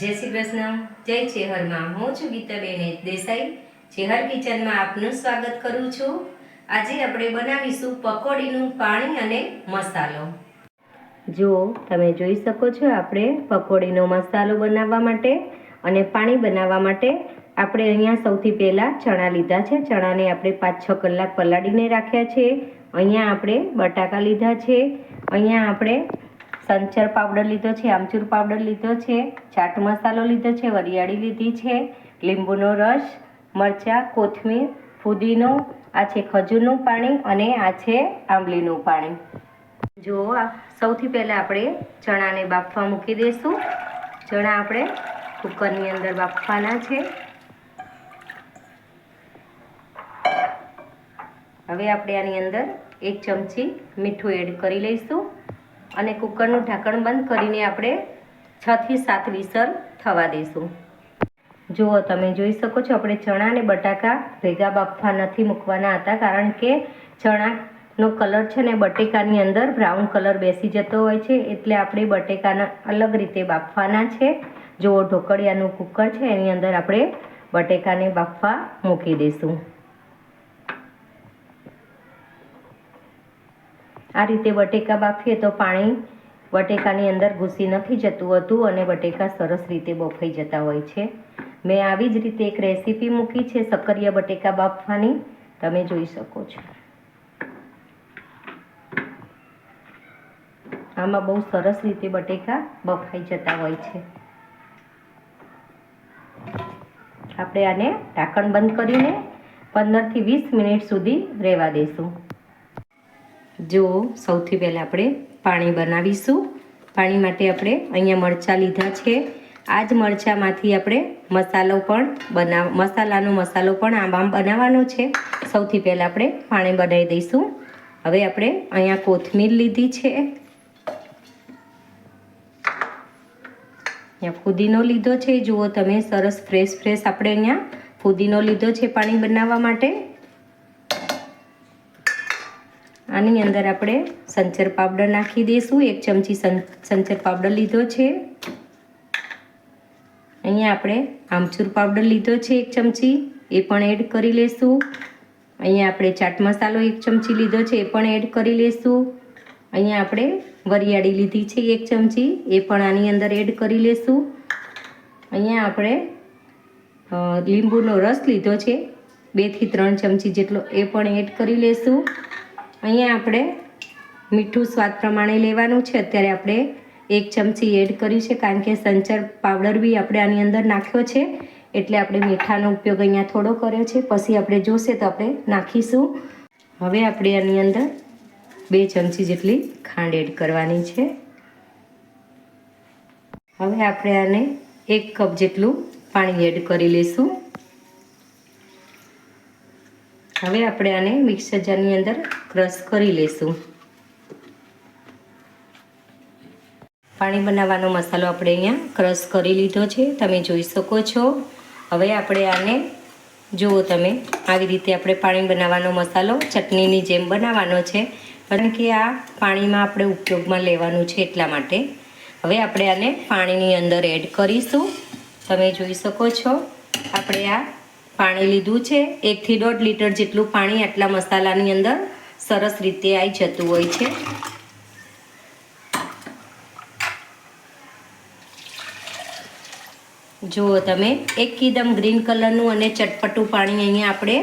જય શ્રી કૃષ્ણ. જય ચેહરમાં. હું છું ગીતાબેન દેસાઈ. ચેહર કિચનમાં આપનું સ્વાગત કરું છું. આજે આપણે બનાવીશું પકોડીનું પાણી અને મસાલો. જો તમે જોઈ શકો છો આપણે પકોડીનો મસાલો બનાવવા માટે અને પાણી બનાવવા માટે આપણે અહીંયા સૌથી પહેલાં ચણા લીધા છે. ચણાને આપણે પાંચ છ કલાક પલાળીને રાખ્યા છે. અહીંયા આપણે બટાકા લીધા છે. અહીંયા આપણે સંચર પાવડર લીધો છે, આમચૂર પાવડર લીધો છે, ચાટ મસાલો લીધો છે, વરિયાળી લીધી છે, લીંબુનો રસ, મરચાં, કોથમીર, ફુદીનો, આ છે ખજૂરનું પાણી અને આ છે આંબલીનું પાણી. જો સૌથી પહેલાં આપણે ચણાને બાફવા મૂકી દઈશું ચણા આપણે કુકરની અંદર બાફવાના છે. હવે આપણે આની અંદર એક ચમચી મીઠું એડ કરી લઈશું. અને કુકરનું ઢાંકણ બંધ કરીને આપણે છથી સાત વિસલ થવા દઈશું. જુઓ, તમે જોઈ શકો છો, આપણે ચણા અને બટાકા ભેગા બાફવા નથી મૂકવાના હતા, કારણ કે ચણાનો કલર છે ને બટેકાની અંદર બ્રાઉન કલર બેસી જતો હોય છે, એટલે આપણે બટેકાના અલગ રીતે બાફવાના છે. જુઓ, ઢોકળિયાનું કુકર છે, એની અંદર આપણે બટેકાને બાફવા મૂકી દઈશું. આ રીતે બટેકા બાફીએ તો પાણી બટેકાની અંદર ઘૂસી નથી જતું હતું અને બટેકા સરસ રીતે બફાઈ જતા હોય છે. મેં આવી જ રીતે એક રેસીપી મૂકી છે સક્કરિયા બટેકા બાફવાની. તમે જોઈ શકો છો. આમાં બહુ સરસ રીતે બટેકા બફાઈ જતા હોય છે. આપણે આને ઢાંકણ બંધ કરીને પંદરથી વીસ મિનિટ સુધી રહેવા દઈશું જો સૌથી પહેલાં આપણે પાણી બનાવીશું. પાણી માટે આપણે અહીંયા મરચાં લીધા છે. આ જ મરચાંમાંથી આપણે મસાલો પણ બનાવ, મસાલાનો મસાલો પણ આમ બનાવવાનો છે. સૌથી પહેલાં આપણે પાણી બનાવી દઈશું. હવે આપણે અહીંયા કોથમીર લીધી છે. અહીંયા ફુદીનો લીધો છે. જુઓ તમે સરસ ફ્રેશ ફ્રેશ આપણે અહીંયા ફુદીનો લીધો છે પાણી બનાવવા માટે. આની અંદર આપણે સંચર પાવડર નાખી દઈશું. એક ચમચી સંચર પાવડર લીધો છે. અહીંયા આપણે આમચૂર પાવડર લીધો છે એક ચમચી. એ પણ એડ કરી લેશું. અહીંયા આપણે ચાટ મસાલો એક ચમચી લીધો છે, એ પણ એડ કરી લેશું. અહીંયા આપણે વરિયાળી લીધી છે એક ચમચી, એ પણ આની અંદર એડ કરી લેશું. અહીંયા આપણે લીંબુનો રસ લીધો છે બેથી ત્રણ ચમચી જેટલો, એ પણ એડ કરી લેશું. અહીંયા આપણે મીઠું સ્વાદ પ્રમાણે લેવાનું છે. અત્યારે આપણે એક ચમચી એડ કર્યું છે, કારણ કે સંચર પાવડર બી આપણે આની અંદર નાખ્યો છે. એટલે આપણે મીઠાનો ઉપયોગ અહીંયા થોડો કર્યો છે. પછી આપણે જોશે તો આપણે નાખીશું. હવે આપણે આની અંદર બે ચમચી જેટલી ખાંડ એડ કરવાની છે. હવે આપણે આને એક કપ જેટલું પાણી એડ કરી લઈશું. હવે આપણે આને મિક્સર જારની અંદર ક્રશ કરી લેશું. પાણી બનાવવાનો મસાલો આપણે અહીંયા ક્રશ કરી લીધો છે. તમે જોઈ શકો છો. હવે આપણે આને, જુઓ તમે, આવી રીતે આપણે પાણી બનાવવાનો મસાલો ચટણીની જેમ બનાવવાનો છે. કારણ કે આ પાણીમાં આપણે ઉપયોગમાં લેવાનું છે એટલા માટે. હવે આપણે આને પાણીની અંદર એડ કરીશું. તમે જોઈ શકો છો. આપણે આ પાણી લીધું છે. એકથી દોઢ લીટર જેટલું પાણી આટલા મસાલાની અંદર સરસ રીતે આવી જતું હોય છે. જુઓ તમે, એકદમ ગ્રીન કલરનું અને ચટપટું પાણી અહીંયા આપણે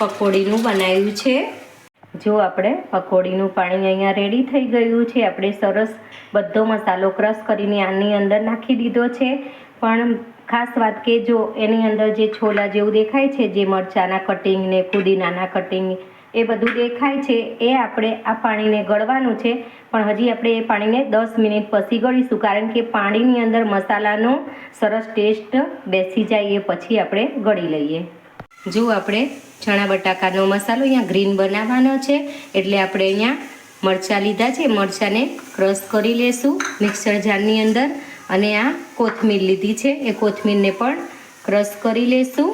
પકોડીનું બનાવ્યું છે. જો આપણે પકોડીનું પાણી અહીંયા રેડી થઈ ગયું છે, આપણે સરસ બધો મસાલો ક્રશ કરીને આની અંદર નાખી દીધો છે. પણ ખાસ વાત કે જો એની અંદર જે છોલા જેવું દેખાય છે, જે મરચાંના કટિંગ ને પુદીનાના કટિંગ એ બધું દેખાય છે, એ આપણે આ પાણીને ગળવાનું છે. પણ હજી આપણે એ પાણીને દસ મિનિટ પછી ગળીશું, કારણ કે પાણીની અંદર મસાલાનો સરસ ટેસ્ટ બેસી જાય, એ પછી આપણે ગળી લઈએ. જો આપણે ચણા બટાકાનો મસાલો અહીંયા ગ્રીન બનાવવાનો છે, એટલે આપણે અહીંયા મરચાં લીધા છે, મરચાંને ક્રશ કરી લેશું. મિક્સર જારની અંદર અને આ કોથમીર લીધી છે. એ કોથમીરને પણ ક્રશ કરી લેશું.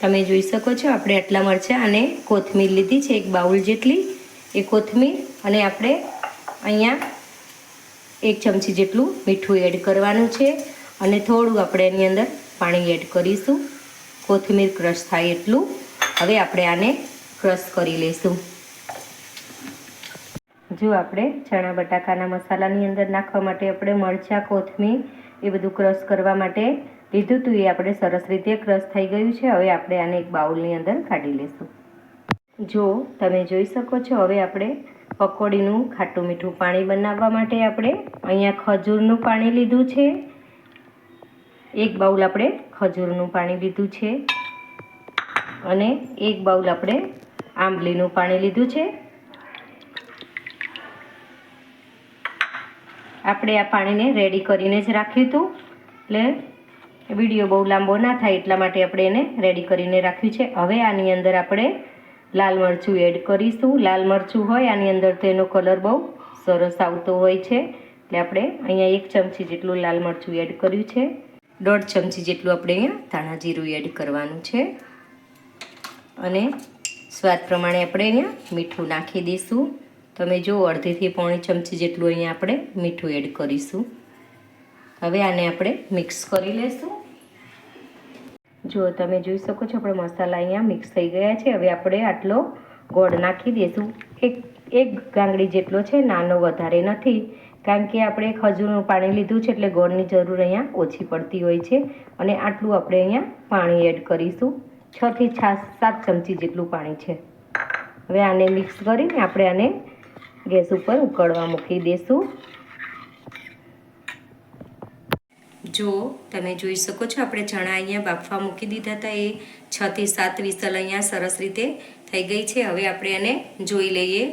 તમે જોઈ શકો છો, આપણે આટલા મરચાં અને કોથમીર લીધી છે, એક બાઉલ જેટલી. એ કોથમીર અને આપણે અહીંયા એક ચમચી જેટલું મીઠું એડ કરવાનું છે અને થોડું આપણે એની અંદર પાણી એડ કરીશું. કોથમીર ક્રશ થાય એટલું. હવે આપણે આને ક્રશ કરી લઈશું જો આપણે ચણા બટાકાના મસાલાની અંદર નાખવા માટે આપણે મરચાં, કોથમીર એ બધું ક્રશ કરવા માટે લીધું હતું એ આપણે સરસ રીતે ક્રશ થઈ ગયું છે. હવે આપણે આને એક બાઉલની અંદર કાઢી લઈશું જો તમે જોઈ શકો છો, હવે આપણે પકોડીનું ખાટું મીઠું પાણી બનાવવા માટે આપણે અહીંયા ખજૂરનું પાણી લીધું છે. એક બાઉલ આપણે ખજૂરનું પાણી લીધું છે. અને એક બાઉલ આપણે આંબલીનું પાણી લીધું છે. આપણે આ પાણીને રેડી કરીને જ રાખ્યું હતું એટલે વીડિયો બહુ લાંબો ના થાય એટલા માટે આપણે એને રેડી કરીને રાખ્યું છે. હવે આની અંદર આપણે લાલ મરચું એડ કરીશું. લાલ મરચું હોય, આની અંદર તો એનો કલર બહુ સરસ આવતો હોય છે. એટલે આપણે અહીંયા એક ચમચી જેટલું લાલ મરચું એડ કર્યું છે. દોઢ ચમચી જેટલું આપણે અહીંયા ધાણા જીરું એડ કરવાનું છે. અને સ્વાદ પ્રમાણે આપણે અહીંયા મીઠું નાખી દઈશું. તમે જો અડધીથી પોણી ચમચી જેટલું અહીંયા આપણે મીઠું એડ કરીશું. હવે આને આપણે મિક્સ કરી લઈશું જો તમે જોઈ શકો છો, આપણે મસાલા અહીંયા મિક્સ થઈ ગયા છે. હવે આપણે આટલો ગોળ નાખી દઈશું એક એક ગાંગડી જેટલો છે, નાનો વધારે નથી. કારણ કે આપણે ખજૂરનું પાણી લીધું છે, એટલે ગોળની જરૂર અહીંયા ઓછી પડતી હોય છે. અને આટલું આપણે અહીંયા પાણી એડ કરીશું. છથી સાત ચમચી જેટલું પાણી છે. હવે આને મિક્સ કરીને આપણે આને ગેસ ઉપર ઉકળવા મૂકી દઈશું જો તમે જોઈ શકો છો, આપણે ચણા અહીંયા બાફવા મૂકી દીધા હતા. એ છ થી સાત વિસલ અહીંયા સરસ રીતે થઈ ગઈ છે. હવે આપણે એને જોઈ લઈએ.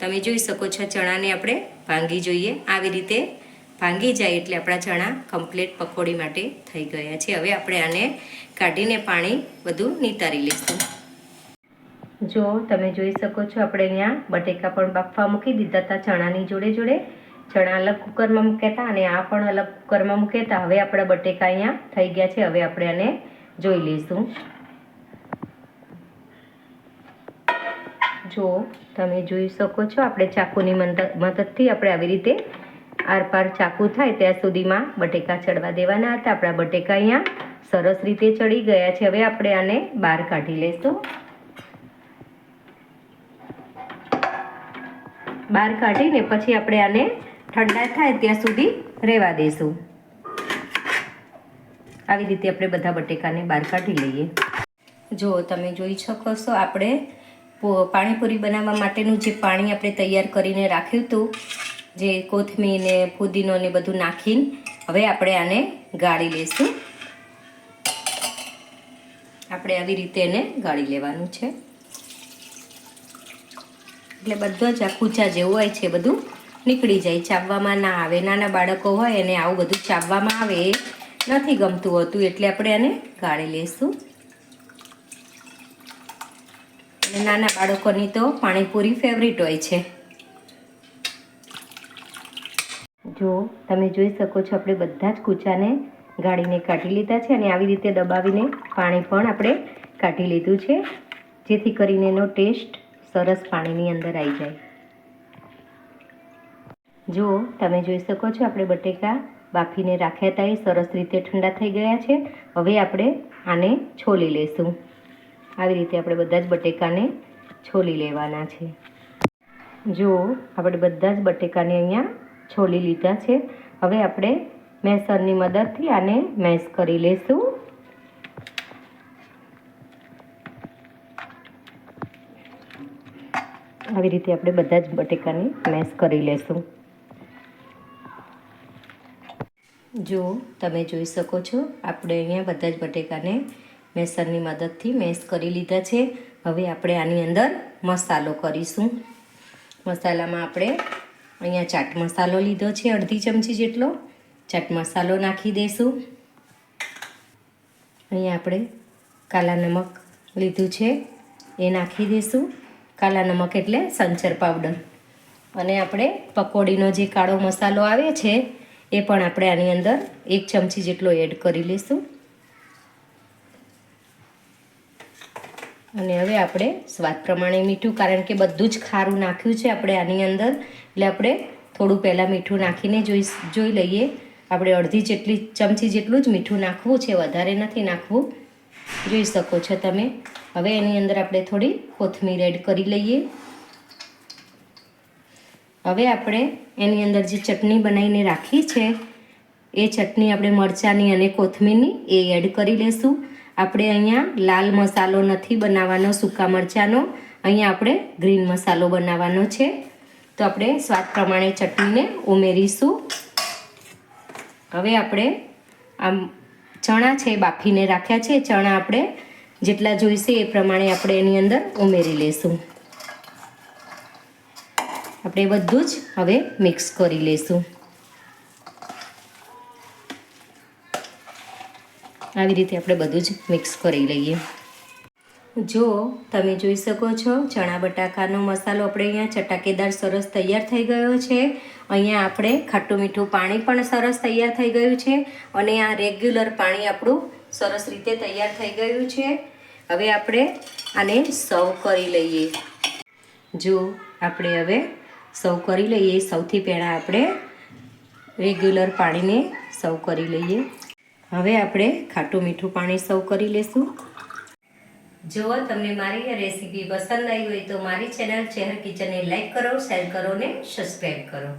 તમે જોઈ શકો છો, ચણાને આપણે ભાંગી જોઈએ. આવી રીતે ભાંગી જાય એટલે આપણા ચણા કમ્પ્લીટ પકોડી માટે થઈ ગયા છે. હવે આપણે આને કાઢીને પાણી બધું નિતારી લઈશું. જો તમે જોઈ શકો છો, આપણે અહીંયા બટેકા પણ બાફવા મૂકી દીધા હતા ચણાની જોડે જોડે. ચણા અલગ કુકરમાં મૂક્યા હતા અને આ પણ અલગ કુકરમાં મૂક્યા હતા. હવે આપણા બટેકા અહીંયા થઈ ગયા છે. હવે આપણે આને જોઈ લઈશું. જો તમે જોઈ શકો છો, આપણે ચાકુની મદદથી આપણે આવી રીતે આરપાર ચાકુ થાય ત્યાં સુધીમાં બટેકા ચડવા દેવાના હતા. આપણા બટેકા અહીંયા સરસ રીતે ચડી ગયા છે. હવે આપણે આને બહાર કાઢી લઈશું. બહાર કાઢીને પછી આપણે આને ઠંડા થાય ત્યાં સુધી રહેવા દઈશું આવી રીતે આપણે બધા બટેકાને બહાર કાઢી લઈએ. જો તમે જોઈ શકો છો, આપણે પાણીપુરી બનાવવા માટેનું જે પાણી આપણે તૈયાર કરીને રાખ્યું હતું, જે કોથમીર ને પુદીનો ને બધું નાખીને, હવે આપણે આને ગાળી લઈશું આપણે આવી રીતે એને ગાળી લેવાનું છે. એટલે બધો જ આ કૂચા જેવું હોય છે, બધું નીકળી જાય. ચાવવામાં ના આવે, નાના બાળકો હોય અને આવું બધું ચાવવામાં આવે નથી ગમતું હોતું, એટલે આપણે આને ગાળી લઈશું નાના બાળકોની તો પાણીપુરી ફેવરિટ હોય છે. જો, તમે જોઈ શકો છો, આપણે બધા જ કૂચાને ગાળીને કાઢી લીધા છે અને આવી રીતે દબાવીને પાણી પણ આપણે કાઢી લીધું છે. જેથી કરીને એનો ટેસ્ટ સરસ પાણીની અંદર આવી જાય. જુઓ તમે જોઈ શકો છો, આપણે બટેકા બાફીને રાખ્યા હતા, એ સરસ રીતે ઠંડા થઈ ગયા છે. હવે આપણે આને છોલી લઈશું. આવી રીતે આપણે બધા જ બટેકાને છોલી લેવાના છે. જુઓ આપણે બધા જ બટેકાને અહીંયા છોલી લીધા છે. હવે આપણે મેસરની મદદથી આને મેશ કરી લઈશું. આવી રીતે આપણે બધા જ બટેકાને મેશ કરી લેશું. જો તમે જોઈ શકો છો, આપણે અહીંયા બધા જ બટેકાને મેસરની મદદથી મેશ કરી લીધા છે. હવે આપણે આની અંદર મસાલો કરીશું. મસાલામાં આપણે અહીંયા ચાટ મસાલો લીધો છે, અડધી ચમચી જેટલો. ચાટ મસાલો નાખી દઈશું અહીંયા આપણે કાલા નમક લીધું છે, એ નાખી દઈશું કાલા નમક એટલે સંચર પાવડર. અને આપણે પકોડીનો જે કાળો મસાલો આવે છે, એ પણ આપણે આની અંદર એક ચમચી જેટલો એડ કરી લઈશું. અને હવે આપણે સ્વાદ પ્રમાણે મીઠું, કારણ કે બધું જ ખારું નાખ્યું છે આપણે આની અંદર, એટલે આપણે થોડું પહેલાં મીઠું નાખીને જોઈ જોઈ લઈએ. આપણે અડધી જેટલી, ચમચી જેટલું જ મીઠું નાખવું છે, વધારે નથી નાખવું. જોઈ શકો છો તમે. હવે એની અંદર આપણે થોડી કોથમીર એડ કરી લઈએ. હવે આપણે એની અંદર જે ચટણી બનાવીને રાખી છે, એ ચટણી આપણે મરચાંની અને કોથમીરની એ એડ કરી લેશું. આપણે અહીંયા લાલ મસાલો નથી બનાવવાનો, સૂકા મરચાંનો. અહીંયા આપણે ગ્રીન મસાલો બનાવવાનો છે. તો આપણે સ્વાદ પ્રમાણે ચટણીને ઉમેરીશું. હવે આપણે આમ ચણા છે બાફીને રાખ્યા છે. ચણા આપણે જેટલા જોઈશે એ પ્રમાણે આપણે એની અંદર ઉમેરી લેશું. આપણે બધું જ હવે મિક્સ કરી લઈશું આવી રીતે આપણે બધું જ મિક્સ કરી લઈએ. જો તમે જોઈ શકો છો, ચણા બટાકાનો મસાલો આપણે અહીંયા ચટાકેદાર સરસ તૈયાર થઈ ગયો છે. અહીંયા આપણે ખાટું મીઠું પાણી પણ સરસ તૈયાર થઈ ગયું છે અને આ રેગ્યુલર પાણી આપણું સરસ રીતે તૈયાર થઈ ગયું છે. હવે આપણે આને સર્વ કરી લઈએ. જો આપણે હવે સર્વ કરી લઈએ, સૌથી પહેલાં આપણે રેગ્યુલર પાણીને સર્વ કરી લઈએ. હવે આપણે ખાટું મીઠું પાણી સર્વ કરી લેશું. જો તમને મારી રેસીપી પસંદ આવી હોય તો મારી ચેનલ ચેહર કિચનને લાઈક કરો, શેર કરો ને સબસ્ક્રાઈબ કરો.